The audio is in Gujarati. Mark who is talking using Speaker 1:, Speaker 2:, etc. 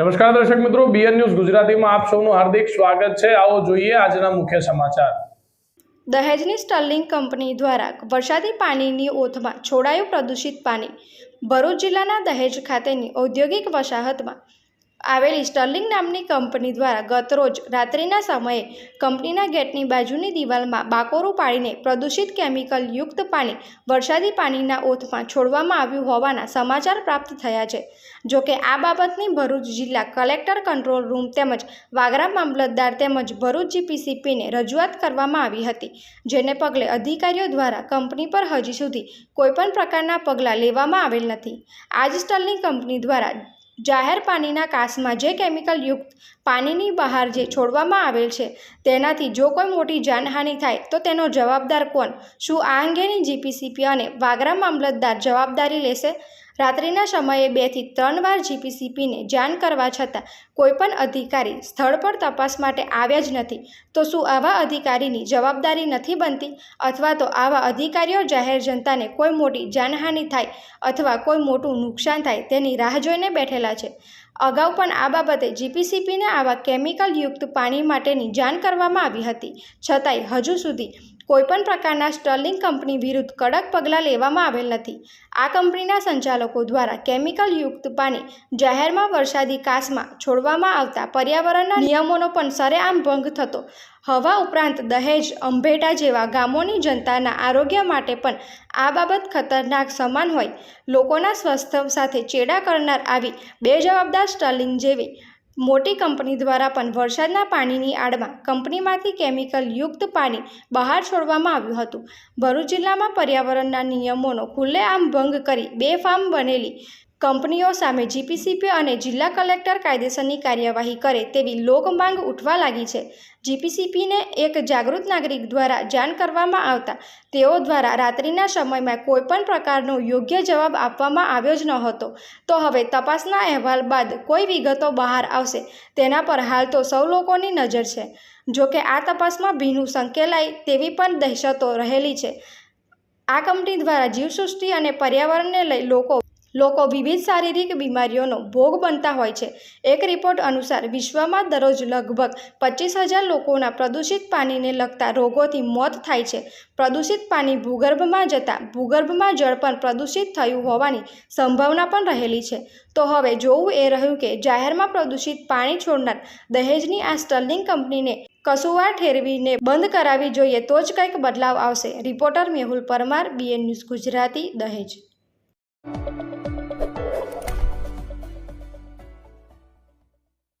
Speaker 1: નમસ્કાર દર્શક મિત્રો બીએન ન્યૂઝ ગુજરાતીમાં આપ સૌનું હાર્દિક સ્વાગત છે. આવો જોઈએ આજના મુખ્ય સમાચાર.
Speaker 2: દહેજની સ્ટર્લિંગ કંપની દ્વારા વરસાદી પાણીની ઓથમાં છોડાયું પ્રદૂષિત પાણી. ભરૂચ જિલ્લાના દહેજ ખાતેની ઔદ્યોગિક વસાહતમાં આવેલી સ્ટર્લિંગ નામની કંપની દ્વારા ગતરોજ રાત્રિના સમયે કંપનીના ગેટની બાજુની દિવાલમાં બાકોરું પાડીને પ્રદૂષિત કેમિકલ યુક્ત પાણી, વરસાદી પાણીના ઓથમાં છોડવામાં આવ્યું હોવાના સમાચાર પ્રાપ્ત થયા છે. જોકે આ બાબતની ભરૂચ જિલ્લા કલેક્ટર કંટ્રોલ રૂમ તેમજ વાગરા મામલતદાર તેમજ ભરૂચ જીપીસીપીને રજૂઆત કરવામાં આવી હતી, જેને પગલે અધિકારીઓ દ્વારા કંપની પર હજી સુધી કોઈપણ પ્રકારના પગલાં લેવામાં આવેલ નથી. આજ સ્ટર્લિંગ કંપની દ્વારા જાહેર પાણીના કાસમાં જે કેમિકલ યુક્ત પાણીની બહાર જે છોડવામાં આવેલ છે, તેનાથી જો કોઈ મોટી જાનહાનિ થાય, તો તેનો જવાબદાર કોણ? શું આ અંગેની જીપીસીપી અને વાગરા મામલતદાર જવાબદારી લેશે? રાત્રિના સમયે બેથી ત્રણ વાર જીપીસીપીને જાણ કરવા છતાં કોઈપણ અધિકારી સ્થળ પર તપાસ માટે આવ્યા જ નથી. તો શું આવા અધિકારીની જવાબદારી નથી બનતી? અથવા તો આવા અધિકારીઓ જાહેર જનતાને કોઈ મોટી જાનહાનિ થાય અથવા કોઈ મોટું નુકસાન થાય તેની રાહ જોઈને બેઠેલા છે. અગાઉ પણ આ બાબતે જીપીસીપીને આવા કેમિકલ યુક્ત પાણી માટેની જાણ કરવામાં આવી હતી. છતાંય હજુ સુધી કોઈપણ પ્રકારના સ્ટર્લિંગ કંપની વિરુદ્ધ કડક પગલાં લેવામાં આવેલ નથી. આ કંપનીના સંચાલકો દ્વારા કેમિકલ યુક્ત પાણી જાહેરમાં વરસાદી કાસમાં છોડવામાં આવતા પર્યાવરણના નિયમોનો પણ સરેઆમ ભંગ થતો. હવા ઉપરાંત દહેજ, અંભેટા જેવા ગામોની જનતાના આરોગ્ય માટે પણ આ બાબત ખતરનાક સમાન હોય. લોકોના સ્વાસ્થ્ય સાથે ચેડા કરનાર આવી બેજવાબદાર સ્ટર્લિંગ જેવી મોટી કંપની દ્વારા પણ વરસાદના પાણીની આડમાં કંપનીમાંથી કેમિકલ યુક્ત પાણી બહાર છોડવામાં આવ્યું હતું. ભરૂચ જિલ્લામાં પર્યાવરણના નિયમોનો ખુલ્લેઆમ ભંગ કરી બેફામ બનેલી કંપનીઓ સામે જીપીસીપી અને જિલ્લા કલેક્ટર કાયદેસરની કાર્યવાહી કરે તેવી લોકમાંગ ઉઠવા લાગી છે. જીપીસીપીને એક જાગૃત નાગરિક દ્વારા જાણ કરવામાં આવતા તેઓ દ્વારા રાત્રિના સમયમાં કોઈપણ પ્રકારનો યોગ્ય જવાબ આપવામાં આવ્યો જ ન હતો તો હવે તપાસના અહેવાલ બાદ કોઈ વિગતો બહાર આવશે, તેના પર હાલ તો સૌ લોકોની નજર છે. જોકે આ તપાસમાં ભીનું સંકેલાય તેવી પણ દહેશતો રહેલી છે. આ કંપની દ્વારા જીવસૃષ્ટિ અને પર્યાવરણને લઈ લોકો લોકો વિવિધ શારીરિક બીમારીઓનો ભોગ બનતા હોય છે. એક રિપોર્ટ અનુસાર વિશ્વમાં દરરોજ લગભગ પચીસ હજાર લોકોના પ્રદૂષિત પાણીને લગતા રોગોથી મોત થાય છે. પ્રદૂષિત પાણી ભૂગર્ભમાં જતાં ભૂગર્ભમાં જળ પણ પ્રદૂષિત થયું હોવાની સંભાવના પણ રહેલી છે. તો હવે જોવું એ રહ્યું કે જાહેરમાં પ્રદૂષિત પાણી છોડનાર દહેજની આ સ્ટર્લિંગ કંપનીને કસુવાર ઠેરવીને બંધ કરાવી જોઈએ તો જ કંઈક બદલાવ આવશે. Reporter Mehul Parmar BN news Gujarati, Dahej. あっ!